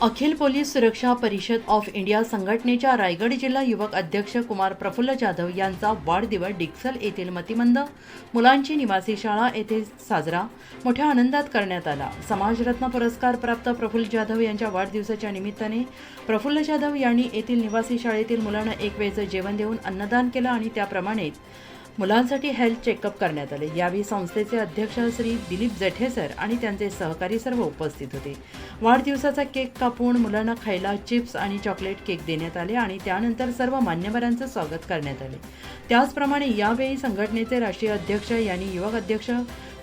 अखिल police सुरक्षा परिषद of India संघटनेच्या रायगड जिल्हा युवक अध्यक्ष कुमार प्रफुल्ल जाधव यांचा वाढदिवस डिक्सल येथील मतिमंद मुलांची निवासी शाळा येथे साजरा. मोठ्या आनंदात करण्यात आला. समाजरत्न पुरस्कार प्राप्त प्रफुल्ल जाधव यांच्या वाढदिवसाच्या निमित्ताने प्रफुल्ल जाधव यांनी येथील निवासी शाळेतील मुलांना एक वेळचं जेवण देऊन अन्नदान केलं आणि त्याप्रमाणेच मुलांसाठी हेल्थ चेकअप करण्यात आले. यावेळी संस्थेचे अध्यक्ष श्री दिलीप जठे सर आणि त्यांचे सहकारी सर्व उपस्थित होते. वाढदिवसाचा केक कापून मुलांना खायला चिप्स आणि चॉकलेट केक देण्यात आले आणि त्यानंतर सर्व मान्यवरांचं स्वागत करण्यात आले. त्याचप्रमाणे यावेळी संघटनेचे राष्ट्रीय अध्यक्ष यांनी युवक अध्यक्ष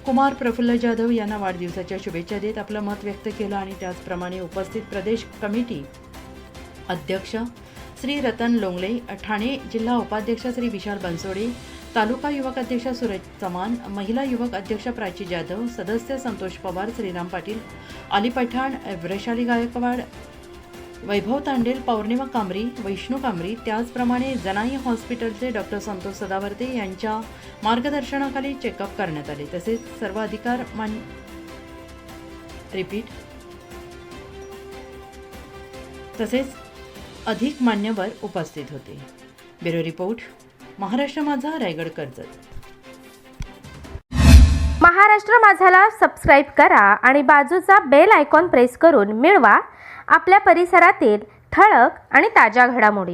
कुमार प्रफुल्ल जाधव यांना वाढदिवसाच्या शुभेच्छा देत आपलं मत व्यक्त केलं आणि त्याचप्रमाणे उपस्थित प्रदेश कमिटी अध्यक्ष श्री रतन लोंगले ठाणे जिल्हा उपाध्यक्ष श्री विशाल बनसोडे तालुका युवक अध्यक्ष सुरेश चव्हाण महिला युवक अध्यक्ष प्राची जाधव सदस्य संतोष पवार श्रीराम पाटील अली पठाण वैशाली गायकवाड वैभव तांडेल पौर्णिमा कांबरी वैष्णू कांबरी त्याचप्रमाणे जनाई हॉस्पिटलचे डॉक्टर संतोष सदावर्ते यांच्या मार्गदर्शनाखाली चेकअप करण्यात आले. तसेच सर्व अधिकार मान रिपीट तसेच अधिक मान्यवर उपस्थित होते. Bureau report Maharashtra Majha Raigad Karjat. Maharashtra माझाला सबस्क्राईब करा आणि बाजूचा बेल आयकॉन प्रेस करून मिळवा आपल्या परिसरातील ठळक आणि ताज्या घडामोडी.